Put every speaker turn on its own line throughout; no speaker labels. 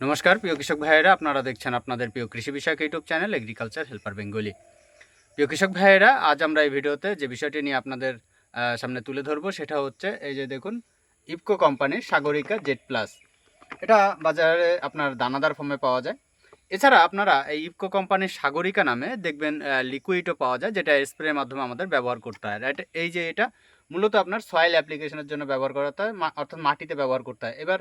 নমস্কার, প্রিয় কৃষক ভাইয়েরা, আপনারা দেখছেন আপনাদের প্রিয় কৃষি বিষয়ক YouTube channel Agriculture Helper Bengali. প্রিয় কৃষক ভাইয়েরা, আজ আমরা এই ভিডিওতে যে বিষয়টি নিয়ে আপনাদের সামনে তুলে ধরবো সেটা হচ্ছে এই যে দেখুন, ইফকো কোম্পানির সাগরিকা জেড প্লাস। এটা বাজারে আপনার দানাদার ফর্মে পাওয়া যায়। এছাড়া আপনারা এই ইফকো কোম্পানির সাগরিকা নামে দেখবেন লিকুইডও পাওয়া যায়, যেটা স্প্রের মাধ্যমে আমাদের ব্যবহার করতে হয়। এই যে এটা মূলত আপনার সয়েল অ্যাপ্লিকেশনের জন্য ব্যবহার করাতে হয়, অর্থাৎ মাটিতে ব্যবহার করতে হয়। এবার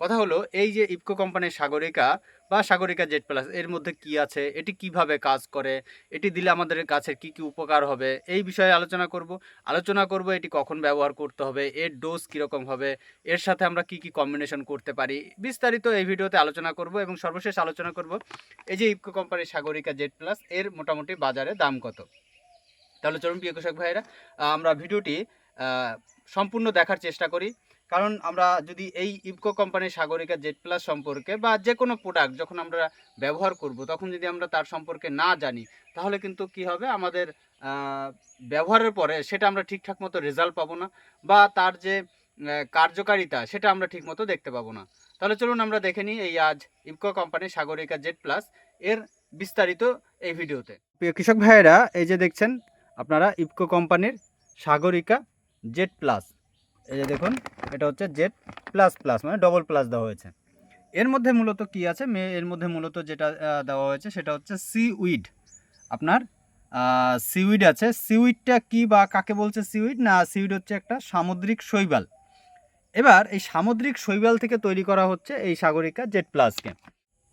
কথা হলো এই যে ইফকো কোম্পানির সাগরিকা বা সাগরিকা জেড প্লাস এর মধ্যে কি আছে? এটি কীভাবে কাজ করে? এটি দিলে আমাদের গাছের কি কি উপকার হবে? এই বিষয়ে আলোচনা করব। আলোচনা করব এটি কখন ব্যবহার করতে হবে? এর ডোজ কীরকম হবে? এর সাথে আমরা কি কি কম্বিনেশন করতে পারি? বিস্তারিত এই ভিডিওতে আলোচনা করব এবং সর্বশেষ আলোচনা করব এই যে ইফকো কোম্পানির সাগরিকা জেড প্লাস এর মোটামুটি বাজারে দাম কত? তাহলে চলুন প্রিয় কৃষক ভাইয়েরা আহ, আমরা ভিডিওটি সম্পূর্ণ দেখার চেষ্টা করি। কারণ আমরা যদি এই ইফকো কোম্পানির সাগরিকা জেড প্লাস সম্পর্কে বা যে কোনো প্রোডাক্ট যখন আমরা ব্যবহার করব, তখন যদি আমরা তার সম্পর্কে না জানি, তাহলে কিন্তু কি হবে? আমাদের ব্যবহারের পরে সেটা আমরা ঠিকঠাক মতো রেজাল্ট পাবো না বা তার যে কার্যকারিতা সেটা আমরা ঠিক মতো দেখতে পাবো না। তাহলে চলুন আমরা দেখে নিই এই আজ ইফকো কোম্পানির সাগরিকা জেড প্লাস এর বিস্তারিত এই ভিডিওতে। প্রিয় কৃষক ভাইয়েরা, এই যে দেখছেন, আপনারা ইফকো কোম্পানির সাগরিকা জেড প্লাস। এই যে দেখুন, এটা হচ্ছে জেড প্লাস প্লাস মানে ডবল প্লাস দেওয়া হয়েছে। এর মধ্যে মূলত কি আছে? মে- এর মধ্যে মূলত যেটা দেওয়া হয়েছে সেটা হচ্ছে সি উইড আপনার সিউইড আছে। সিউইডটা কি বা কাকে বলছে সিউইড না সিউইড হচ্ছে একটা সামুদ্রিক শৈবাল। এবার এই সামুদ্রিক শৈবাল থেকে তৈরি করা হচ্ছে এই সাগরিকা জেড প্লাসকে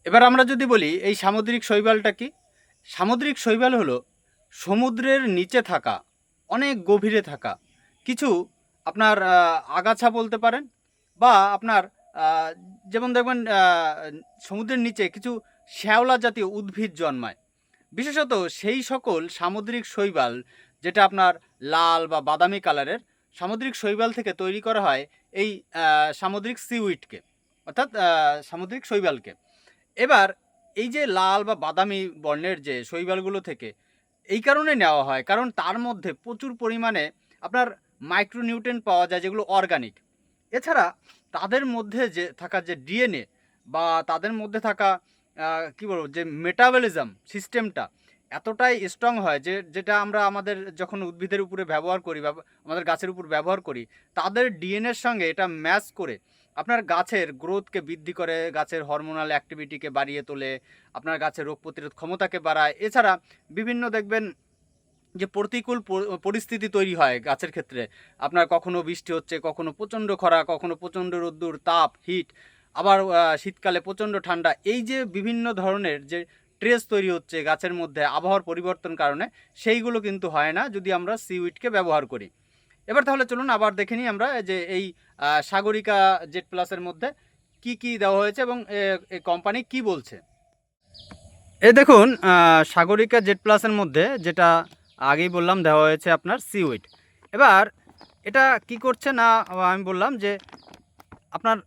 এবার আমরা যদি বলি, এই সামুদ্রিক শৈবালটা কি? সামুদ্রিক শৈবাল হলো সমুদ্রের নিচে থাকা, অনেক গভীরে থাকা কিছু আপনার আগাছা বলতে পারেন বা আপনার যেমন দেখবেন সমুদ্রের নিচে কিছু শ্যাওলা জাতীয় উদ্ভিদ জন্মায়। বিশেষত সেই সকল সামুদ্রিক শৈবাল যেটা আপনার লাল বা বাদামি কালারের, সামুদ্রিক শৈবাল থেকে তৈরি করা হয় এই সামুদ্রিক সিউইডকে অর্থাৎ সামুদ্রিক শৈবালকে। এবার এই যে লাল বা বাদামি বর্ণের যে শৈবালগুলো থেকে এই কারণে নেওয়া হয়, কারণ তার মধ্যে প্রচুর পরিমাণে আপনার মাইক্রোনিউট্রেন্ট পাওয়া যায় যেগুলো অর্গানিক। এছাড়া তাদের মধ্যে যে থাকা যে ডিএনএ বা তাদের মধ্যে থাকা কি বলব, যে মেটাবলিজম সিস্টেমটা এতটাই স্ট্রং হয় যে, যেটা আমরা আমাদের যখন উদ্ভিদের উপরে ব্যবহার করি বা আমাদের গাছের উপর ব্যবহার করি, তাদের ডিএনএর সঙ্গে এটা ম্যাচ করে আপনার গাছের গ্রোথকে বৃদ্ধি করে, গাছের হরমোনাল অ্যাক্টিভিটিকে বাড়িয়ে তোলে, আপনার গাছের রোগ প্রতিরোধ ক্ষমতাকে বাড়ায়। এছাড়া বিভিন্ন দেখবেন যে প্রতিকূল পরিস্থিতি তৈরি হয় গাছের ক্ষেত্রে। আপনার কখনো বৃষ্টি হচ্ছে, কখনো প্রচণ্ড খরা, কখনো প্রচণ্ড রোদ্দুর, তাপ হিট আবার শীতকালে প্রচণ্ড ঠান্ডা। এই যে বিভিন্ন ধরনের যে ট্রেস তৈরি হচ্ছে গাছের মধ্যে আবহাওয়ার পরিবর্তন কারণে, সেইগুলো কিন্তু হয় না যদি আমরা সিউইডকে ব্যবহার করি। এবার তাহলে চলুন আবার দেখে নিই আমরা যে এই সাগরিকা জেড প্লাসের মধ্যে কি কি দেওয়া হয়েছে এবং, এ- কোম্পানি কি বলছে। এই দেখুন সাগরিকা জেড প্লাসের মধ্যে যেটা আগেই বললাম দেওয়া হয়েছে আপনার সিউইড। এবার এটা কি করছে না আমি বললাম যে আপনার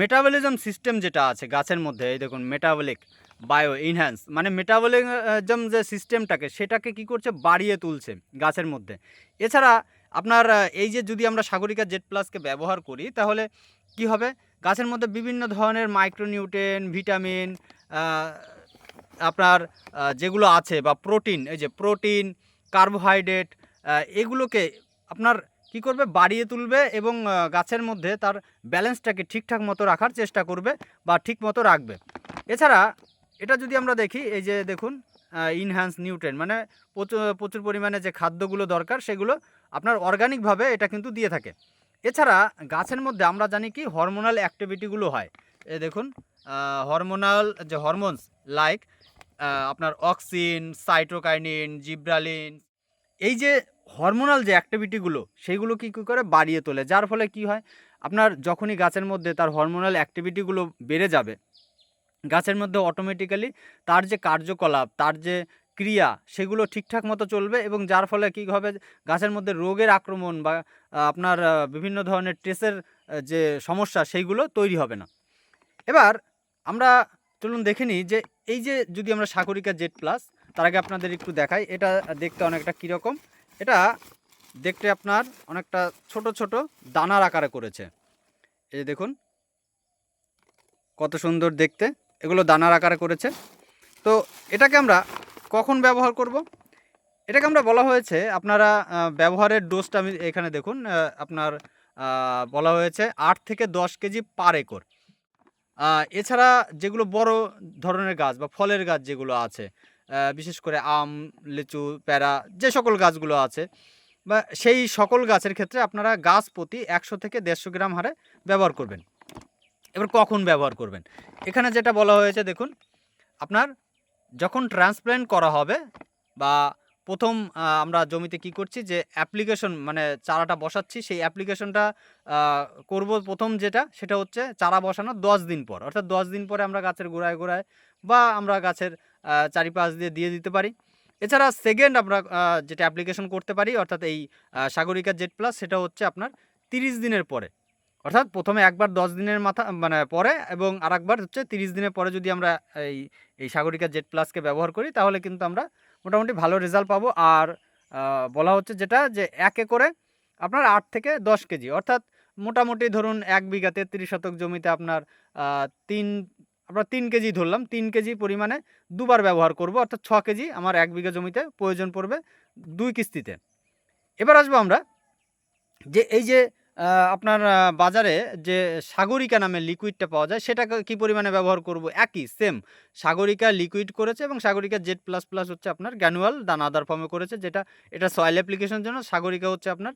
মেটাবলিজম সিস্টেম যেটা আছে গাছের মধ্যে, এই দেখুন মেটাবলিক বায়ো ইনহ্যান্স মানে মেটাবলিজম যে সিস্টেমটাকে সেটাকে কি করছে? বাড়িয়ে তুলছে গাছের মধ্যে। এছাড়া আপনার এই যে যদি আমরা সাগরিকা জেড প্লাসকে ব্যবহার করি, তাহলে কি হবে? গাছের মধ্যে বিভিন্ন ধরনের মাইক্রোনিউট্রেন ভিটামিন আপনার যেগুলো আছে বা প্রোটিন এই যে প্রোটিন কার্বোহাইড্রেট এগুলোকে আপনার কি করবে? বাড়িয়ে তুলবে এবং গাছের মধ্যে তার ব্যালেন্সটাকে ঠিকঠাক মতো রাখার চেষ্টা করবে বা ঠিক মতো রাখবে। এছাড়া এটা যদি আমরা দেখি, এই যে দেখুন ইনহ্যান্স নিউট্রেন মানে প্রচুর পরিমাণে যে খাদ্যগুলো দরকার সেগুলো আপনার অর্গানিকভাবে এটা কিন্তু দিয়ে থাকে। এছাড়া গাছের মধ্যে আমরা জানি কি? হরমোনাল অ্যাক্টিভিটিগুলো হয়। এ দেখুন হরমোনাল যে হরমোনস লাইক আপনার অক্সিন, সাইটোকাইনিন, জিব্রালিন, এই যে হরমোনাল যে অ্যাক্টিভিটিগুলো সেইগুলো কি, কী করে বাড়িয়ে তোলে? যার ফলে কি হয়? আপনার যখনই গাছের মধ্যে তার হরমোনাল অ্যাক্টিভিটিগুলো বেড়ে যাবে, গাছের মধ্যে অটোমেটিক্যালি তার যে কার্যকলাপ, তার যে ক্রিয়া, সেগুলো ঠিকঠাক মতো চলবে এবং যার ফলে কী হবে? গাছের মধ্যে রোগের আক্রমণ বা আপনার বিভিন্ন ধরনের ট্রেসের যে সমস্যা, সেইগুলো তৈরি হবে না। এবার আমরা চলুন দেখে নিই যে এই যে যদি আমরা সাগরিকা জেড প্লাস, তার আগে আপনাদের একটু দেখাই, এটা দেখতে অনেকটা কীরকম। এটা দেখতে আপনার অনেকটা ছোট ছোট দানার আকারে করেছে। এই দেখুন, কত সুন্দর দেখতে, এগুলো দানার আকারে করেছে। তো এটাকে আমরা কখন ব্যবহার করব? এটাকে আমরা বলা হয়েছে, আপনারা ব্যবহারের ডোজটা আমি এখানে দেখুন আপনার বলা হয়েছে আট থেকে দশ কেজি পার একর। এছাড়া যেগুলো বড় ধরনের গাছ বা ফলের গাছ যেগুলো আছে বিশেষ করে আম, লিচু প্যারা যে সকল গাছগুলো আছে, বা সেই সকল গাছের ক্ষেত্রে আপনারা গাছ প্রতি একশো থেকে দেড়শো গ্রাম হারে ব্যবহার করবেন। এবার কখন ব্যবহার করবেন? এখানে যেটা বলা হয়েছে দেখুন, আপনার যখন ট্রান্সপ্ল্যান্ট করা হবে বা প্রথম আমরা জমিতে কি করছি যে অ্যাপ্লিকেশন মানে চারাটা বসাচ্ছি, সেই অ্যাপ্লিকেশনটা করব প্রথম যেটা, সেটা হচ্ছে চারা বসানোর দশ দিন পর। অর্থাৎ দশ দিন পরে আমরা গাছের গোড়ায় গোড়ায় বা আমরা গাছের চারিপাশ দিয়ে দিয়ে দিতে পারি। এছাড়া সেকেন্ড আমরা যেটা অ্যাপ্লিকেশন করতে পারি, অর্থাৎ এই সাগরিকা জেড প্লাস সেটা হচ্ছে আপনার তিরিশ দিনের পরে। অর্থাৎ প্রথমে একবার দশ দিনের মাথা মানে পরে এবং আরেকবার হচ্ছে তিরিশ দিনের পরে যদি আমরা এই এই সাগরিকা জেড প্লাসকে ব্যবহার করি, তাহলে কিন্তু আমরা মোটামুটি ভালো রেজাল্ট পাবো। আর বলা হচ্ছে যেটা যে এক একরে আপনার আট থেকে দশ কেজি। অর্থাৎ মোটামুটি ধরুন এক বিঘা তেত্রিশ শতক জমিতে আপনার তিন, আমরা তিন কেজি ধরলাম। তিন কেজি পরিমাণে দুবার ব্যবহার করব। অর্থাৎ ছ কেজি আমার এক বিঘা জমিতে প্রয়োজন পড়বে দুই কিস্তিতে। এবার আসব আমরা যে এই যে আপনার বাজারে যে সাগরিকা নামে লিকুইডটা পাওয়া যায়, সেটাকে কী পরিমাণে ব্যবহার করব? একই সেম সাগরিকা লিকুইড করেছে এবং সাগরিকা জেড প্লাস প্লাস হচ্ছে আপনার গ্যানুয়াল দানাদার ফর্মে করেছে, যেটা, এটা সয়েল অ্যাপ্লিকেশনের জন্য, সাগরিকা হচ্ছে আপনার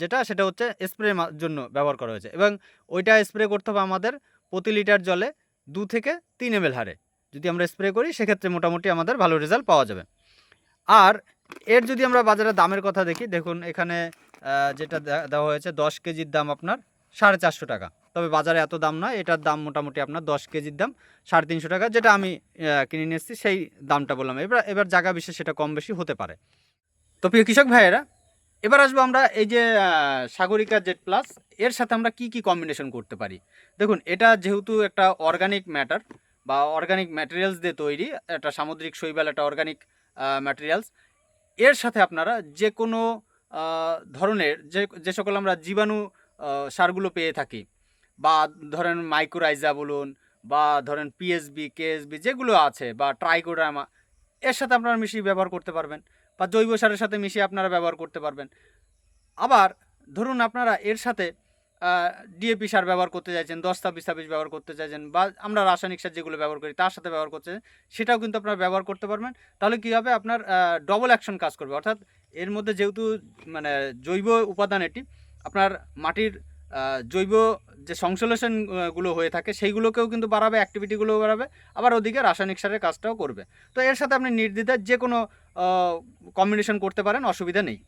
যেটা, সেটা হচ্ছে স্প্রে জন্য ব্যবহার করা হয়েছে। এবং ওইটা স্প্রে করতে হবে আমাদের প্রতি লিটার জলে দু থেকে তিন এম হারে। যদি আমরা স্প্রে করি, সেক্ষেত্রে মোটামুটি আমাদের ভালো রেজাল্ট পাওয়া যাবে। আর এর যদি আমরা বাজারে দামের কথা দেখি, দেখুন, এখানে যেটা দেওয়া হয়েছে, দশ কেজির দাম আপনার সাড়ে চারশো টাকা। তবে বাজারে এত দাম নয়, এটার দাম মোটামুটি আপনার দশ কেজির দাম, সাড়ে তিনশো টাকা, যেটা আমি কিনে নিয়ে এসেছি, সেই দামটা বললাম। এবার এবার জায়গা বিশেষ সেটা কম বেশি হতে পারে। তো প্রিয় কৃষক ভাইয়েরা, এবার আসব আমরা এই যে সাগরিকা জেড প্লাস, এর সাথে আমরা কি কি কম্বিনেশন করতে পারি? দেখুন, এটা যেহেতু একটা অর্গানিক ম্যাটার বা অর্গানিক ম্যাটেরিয়ালস দিয়ে তৈরি, একটা সামুদ্রিক শৈবাল, একটা অর্গানিক ম্যাটেরিয়ালস এর সাথে আপনারা যে কোনো ধরনের যে যে সকল আমরা জীবাণু সারগুলো পেয়ে থাকি, বা ধরেন মাইক্রোরাইজা বলুন, বা ধরেন পিএসবি কেএসবি যেগুলো আছে, বা ট্রাইকোডামা এর সাথে আপনারা মিশিয়ে ব্যবহার করতে পারবেন, বা জৈব সারের সাথে মিশিয়ে আপনারা ব্যবহার করতে পারবেন। আবার ধরুন আপনারা এর সাথে ডিএপি সার ব্যবহার করতে চাইছেন, দশ ছাব্বিশ ছাব্বিশ ব্যবহার করতে চাইছেন, বা আমরা রাসায়নিক সার যেগুলো ব্যবহার করি তার সাথে ব্যবহার করতে সেটাও কিন্তু আপনারা ব্যবহার করতে পারবেন। তাহলে কী হবে? আপনার ডবল অ্যাকশন কাজ করবে। অর্থাৎ এর মধ্যে যেহেতু মানে জৈব উপাদান এটি, আপনার মাটির জৈব যে সংশ্লেষণগুলো হয়ে থাকে, সেইগুলোকেও কিন্তু বাড়াবে অ্যাক্টিভিটিগুলোও বাড়াবে, আবার ওদিকে রাসায়নিক সারের কাজটাও করবে। তো এর সাথে আপনি নির্দ্বিধায় যে কোনো কম্বিনেশন করতে পারেন, অসুবিধা নেই।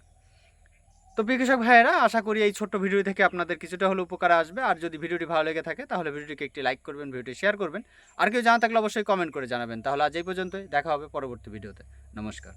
তো কৃষক ভাইয়েরা, আশা করি এই ছোট্ট ভিডিও থেকে আপনাদের কিছুটা হলে উপকার আসবে। আর যদি ভিডিওটি ভালো লেগে থাকে, তাহলে ভিডিওটিকে একটি লাইক করবেন, ভিডিওটি শেয়ার করবেন। আর কেউ জানা থাকলে অবশ্যই কমেন্ট করে জানাবেন। তাহলে আজ এই পর্যন্তই, দেখা হবে পরবর্তী ভিডিওতে। নমস্কার।